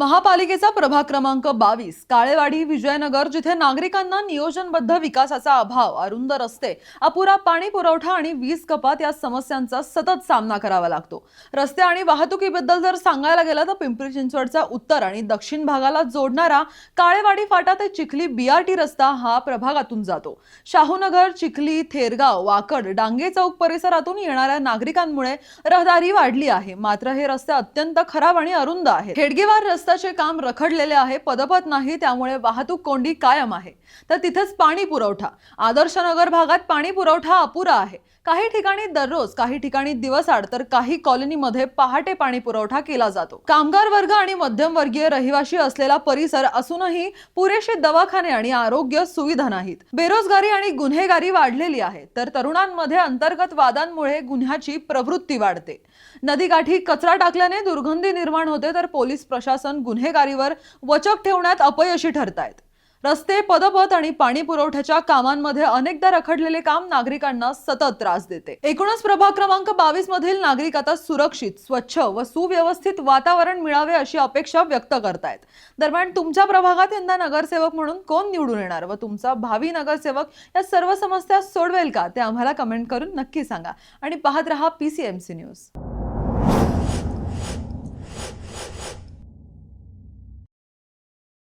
महापालिकेचा प्रभाग क्रमांक बावीस काळेवाडी विजयनगर जिथे नागरिकांना नियोजनबद्ध विकासाचा अभाव अरुंद रस्ते अपुरा पाणी पुरवठा आणि वीज कपात या समस्यांचा सतत सामना करावा लागतो. रस्ते आणि वाहतुकीबद्दल जर सांगायला गेलं तर पिंपरी चिंचवडचा उत्तर आणि दक्षिण भागाला जोडणारा काळेवाडी फाटा ते चिखली बीआरटी रस्ता हा प्रभागातून जातो. शाहूनगर चिखली थेरगाव वाकड डांगे चौक परिसरातून येणाऱ्या नागरिकांमुळे रहदारी वाढली आहे. मात्र हे रस्ते अत्यंत खराब आणि अरुंद आहे हेडगेवार रस्त्याचे काम रखडलेले आहे पदपत नाही त्यामुळे वाहतूक कोंडी कायम आहे. तर तिथेच पाणी पुरवठा. आदर्श नगर भागात पाणी पुरवठा अपुरा आहे. काही ठिकाणी दररोज काही ठिकाणी दिवसाआड तर काही कॉलनीमध्ये पहाटे पाणी पुरवठा केला जातो. कामगार वर्ग आणि मध्यमवर्गीय रहिवाशी असलेला परिसर असूनही पुरेसे दवाखाने आणि आरोग्य सुविधा नाहीत. बेरोजगारी आणि गुन्हेगारी वाढलेली आहे. तर तरुणांमध्ये अंतर्गत वादांमुळे गुन्ह्याची प्रवृत्ती वाढते. नदीकाठी कचरा टाकल्याने दुर्गंधी निर्माण होते तर पोलीस प्रशासन गुन्हेगारीवर वचक ठेवण्यात अपयशी ठरतायत. रस्ते पदपथ आणि पाणी पुरवठ्याच्या कामांमध्ये अनेकदा रखडलेले काम नागरिकांना सतत त्रास देते. एकूणच प्रभाग क्रमांक बावीस मधील नागरिक आता सुरक्षित स्वच्छ व सुव्यवस्थित वातावरण मिळावे अशी अपेक्षा व्यक्त करतायत. दरम्यान तुमच्या प्रभागात यंदा नगरसेवक म्हणून कोण निवडून येणार व तुमचा भावी नगरसेवक या सर्व समस्या सोडवेल का? ते आम्हाला कमेंट करून नक्की सांगा. आणि पाहत रहा पीसीएमसी न्यूज